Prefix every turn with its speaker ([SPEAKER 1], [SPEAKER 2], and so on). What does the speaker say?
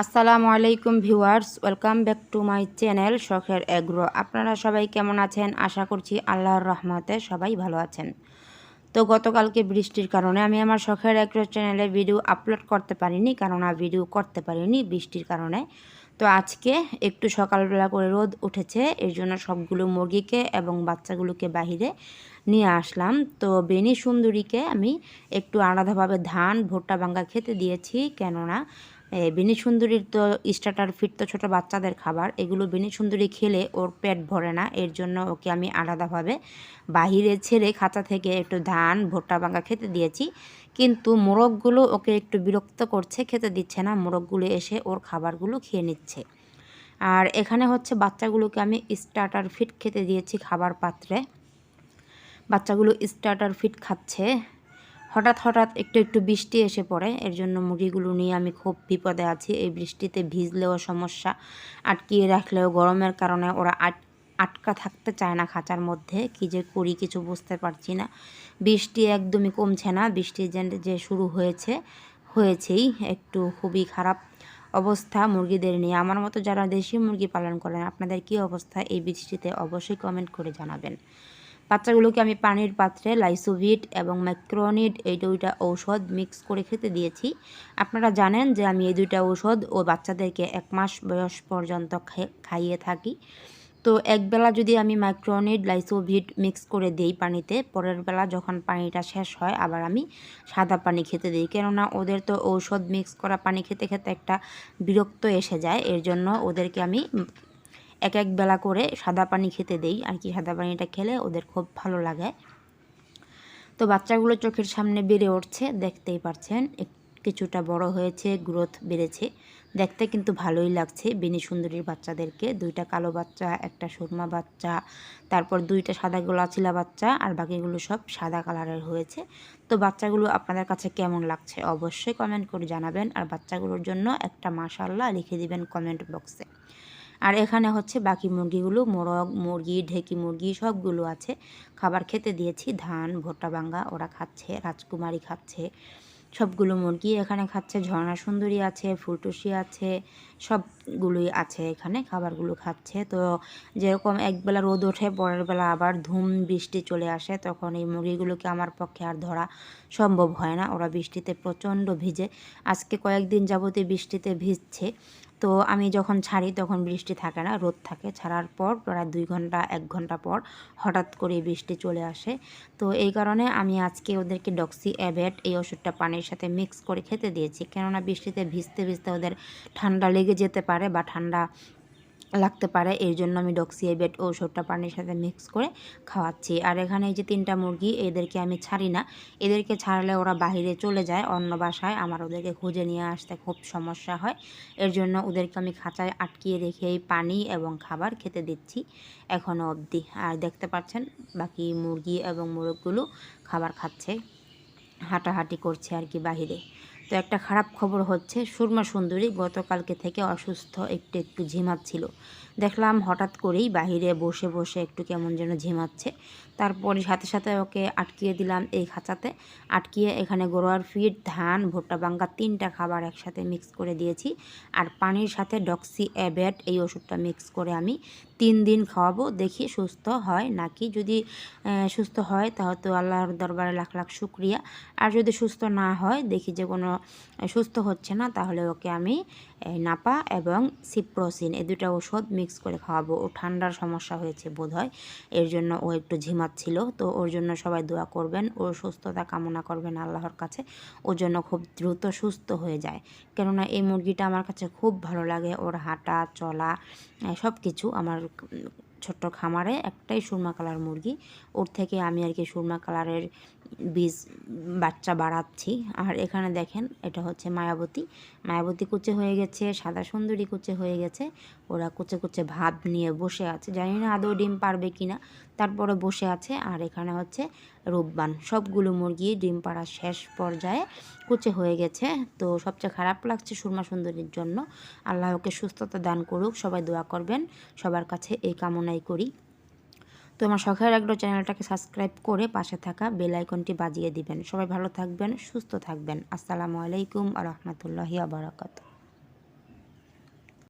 [SPEAKER 1] আসসালামু আলাইকুম viewers, welcome back to my channel শখের এগ্রো। আপনারা সবাই কেমন আছেন? আশা করছি আল্লাহর রহমতে সবাই ভালো আছেন। তো গতকালকে বৃষ্টির কারণে আমি আমার শখের এগ্রো চ্যানেলে ভিডিও আপলোড করতে পারিনি, কেননা ভিডিও করতে পারিনি বৃষ্টির কারণে। তো আজকে একটু সকালবেলা করে রোদ উঠেছে, এর জন্য সবগুলো মুরগিকে এবং বাচ্চাগুলোকে বাহিরে নিয়ে আসলাম। তো বেনি সুন্দরীকে আমি একটু আলাদাভাবে ধান, ভুট্টা, ভাঙ্গা খেতে দিয়েছি, কেননা বেনি সুন্দরীর তো স্টার্টার ফিট তো ছোটো বাচ্চাদের খাবার। এগুলো বেনি সুন্দরী খেলে ওর পেট ভরে না। এর জন্য ওকে আমি আলাদাভাবে বাহিরে ছেড়ে খাঁচা থেকে একটু ধান, ভুট্টা ভাঙ্গা খেতে দিয়েছি। কিন্তু মোরগগুলো ওকে একটু বিরক্ত করছে, খেতে দিচ্ছে না। মোরগগুলো এসে ওর খাবারগুলো খেয়ে নিচ্ছে। আর এখানে হচ্ছে বাচ্চাগুলোকে আমি স্টার্টার ফিট খেতে দিয়েছি খাবার পাত্রে। বাচ্চাগুলো স্টার্টার ফিট খাচ্ছে। হঠাৎ হঠাৎ একটু একটু বৃষ্টি এসে পড়ে। এর জন্য মুরগিগুলো নিয়ে আমি খুব বিপদে আছি। এই বৃষ্টিতে ভিজলেও সমস্যা, আটকিয়ে রাখলেও গরমের কারণে ওরা আট, আটকা থাকতে চায় না খাঁচার মধ্যে। কি যে করি কিছু বুঝতে পারছি না। বৃষ্টি একদমই কমছে না। বৃষ্টি যে শুরু হয়েছে, হয়েছেই একটু খুবই খারাপ অবস্থা মুরগিদের নিয়ে। আমার মতো যারা দেশি মুরগি পালন করেন, আপনাদের কি অবস্থা এই বৃষ্টিতে অবশ্যই কমেন্ট করে জানাবেন। বাচ্চাগুলোকে আমি পানির পাত্রে লাইসোভিট এবং ম্যাক্রোনিড এই দুইটা ঔষধ মিক্স করে খেতে দিয়েছি। আপনারা জানেন যে আমি এই দুইটা ঔষধ ও বাচ্চাদেরকে এক মাস বয়স পর্যন্ত খাইয়ে থাকি। তো একবেলা যদি আমি মাইক্রোনিড লাইসোভিট মিক্স করে দিই পানিতে, পরের বেলা যখন পানিটা শেষ হয়, আবার আমি সাদা পানি খেতে দিই। কেননা ওদের তো ঔষধ মিক্স করা পানি খেতে খেতে একটা বিরক্ত এসে যায়। এর জন্য ওদেরকে আমি এক এক বেলা করে সাদা পানি খেতে দেই। আর কি সাদা পানিটা খেলে ওদের খুব ভালো লাগে। তো বাচ্চাগুলো চোখের সামনে বেড়ে উঠছে, দেখতেই পারছেন। কিছুটা বড় হয়েছে গ্রোথ বেড়েছে। দেখতে কিন্তু ভালোই লাগছে। বেনি সুন্দরীর বাচ্চাদেরকে, দুইটা কালো বাচ্চা, একটা সুরমা বাচ্চা, তারপর দুইটা সাদা গোলাচিলা বাচ্চা, আর বাকিগুলো সব সাদা কালারের হয়েছে। তো বাচ্চাগুলো আপনাদের কাছে কেমন লাগছে অবশ্যই কমেন্ট করে জানাবেন। আর বাচ্চাগুলোর জন্য একটা মাশাল্লাহ লিখে দিবেন কমেন্ট বক্সে। আর এখানে হচ্ছে বাকি মুরগিগুলো, মোরগ, মুরগি, ঢেকি মুরগি সবগুলো আছে। খাবার খেতে দিয়েছি, ধান ভোটা বাঙ্গা ওরা খাচ্ছে, রাজকুমারী খাচ্ছে। সবগুলো মুরগি এখানে খাচ্ছে, ঝর্ণা সুন্দরী আছে, ফুলটুসি আছে, সবগুলোই আছে এখানে, খাবারগুলো খাচ্ছে। তো যেরকম একবেলা রোদ ওঠে, পরের বেলা আবার ধুম বৃষ্টি চলে আসে, তখন এই মুরগিগুলোকে আমার পক্ষে আর ধরা সম্ভব হয় না। ওরা বৃষ্টিতে প্রচণ্ড ভিজে। আজকে কয়েকদিন যাবতীয় বৃষ্টিতে ভিজছে। তো আমি যখন ছাড়ি তখন বৃষ্টি থাকে না, রোদ থাকে। ছাড়ার পর প্রায় দুই ঘণ্টা, এক ঘণ্টা পর হঠাৎ করে বৃষ্টি চলে আসে। তো এই কারণে আমি আজকে ওদেরকে ডক্সি অ্যাভেট এই ওষুধটা পানির সাথে মিক্স করে খেতে দিয়েছি। কেননা বৃষ্টিতে ভিজতে ভিজতে ওদের ঠান্ডা লেগে যেতে পারে বা ঠান্ডা লাগতে পারে। এর জন্য আমি ডক্সিয়াবেট ঔষধটা পানির সাথে মিক্স করে খাওয়াচ্ছি। আর এখানে এই যে তিনটা মুরগি, এদেরকে আমি ছাড়ি না। এদেরকে ছাড়লে ওরা বাহিরে চলে যায়, অন্য বাসায়। আমার ওদেরকে খুঁজে নিয়ে আসতে খুব সমস্যা হয়। এর জন্য ওদেরকে আমি খাঁচায় আটকিয়ে রেখে এই পানি এবং খাবার খেতে দিচ্ছি এখনও অবধি। আর দেখতে পাচ্ছেন, বাকি মুরগি এবং মুরগগুলো খাবার খাচ্ছে, হাঁটাহাঁটি করছে আর কি বাহিরে। তো একটা খারাপ খবর হচ্ছে, সুরমা সুন্দরী গতকালকে থেকে অসুস্থ, একটু একটু ঝিমাচ্ছিল। দেখলাম হঠাৎ করেই বাহিরে বসে বসে একটু কেমন যেন ঝিমাচ্ছে। তারপরে সাথে সাথে ওকে আটকিয়ে দিলাম এই খাঁচাতে। আটকিয়ে এখানে গরুয়ার ফিট ধান, ভুট্টা বাঙ্গা তিনটা খাবার একসাথে মিক্স করে দিয়েছি। আর পানির সাথে ডক্সি অ্যাবেট এই ওষুধটা মিক্স করে আমি তিন দিন খাওয়াবো, দেখি সুস্থ হয় নাকি। যদি সুস্থ হয়, তাহলে তো আল্লাহর দরবারে লাখ লাখ শুক্রিয়া। আর যদি সুস্থ না হয়, দেখি যে কোনো সুস্থ হচ্ছে না, তাহলে ওকে আমি নাপা এবং সিপ্রোসিন, এই দুটা ওষুধ মিক্স করে খাওয়াবো। ও ঠান্ডার সমস্যা হয়েছে বোধ হয় এর জন্য ও একটু ঝিমাচ্ছিল তো ওর জন্য সবাই দোয়া করবেন ওর সুস্থতা কামনা করবেন আল্লাহর কাছে। ওর জন্য খুব দ্রুত সুস্থ হয়ে যায়। কেননা এই মুরগিটা আমার কাছে খুব ভালো লাগে, ওর হাঁটা, চলা সব কিছু আমার かな ছোট্ট খামারে একটাই সুরমা কালার মুরগি। ওর থেকে আমি আর কি সুরমা কালারের বীজ, বাচ্চা বাড়াচ্ছি। আর এখানে দেখেন, এটা হচ্ছে মায়াবতী। মায়াবতী কুচে হয়ে গেছে, সাদা সুন্দরী কুচে হয়ে গেছে। ওরা কুচে কুচে ভাব নিয়ে বসে আছে। জানি না আদৌ ডিম পারবে কি না তারপরে বসে আছে, আর এখানে হচ্ছে রূপবান। সবগুলো মুরগি ডিম পাড়ার শেষ পর্যায়ে কুচে হয়ে গেছে। তো সবচেয়ে খারাপ লাগছে সুরমা সুন্দরীর জন্য। আল্লাহ ওকে সুস্থতা দান করুক, সবাই দোয়া করবেন। সবার কাছে এই কামনাই করি। তো আমার শখের একটা চ্যানেলটাকে সাবস্ক্রাইব করে পাশে থাকা বেল আইকনটি বাজিয়ে দিবেন। সবাই ভালো থাকবেন, সুস্থ থাকবেন। আসসালামু আলাইকুম আ রহমতুল্লাহি আবরাকাতু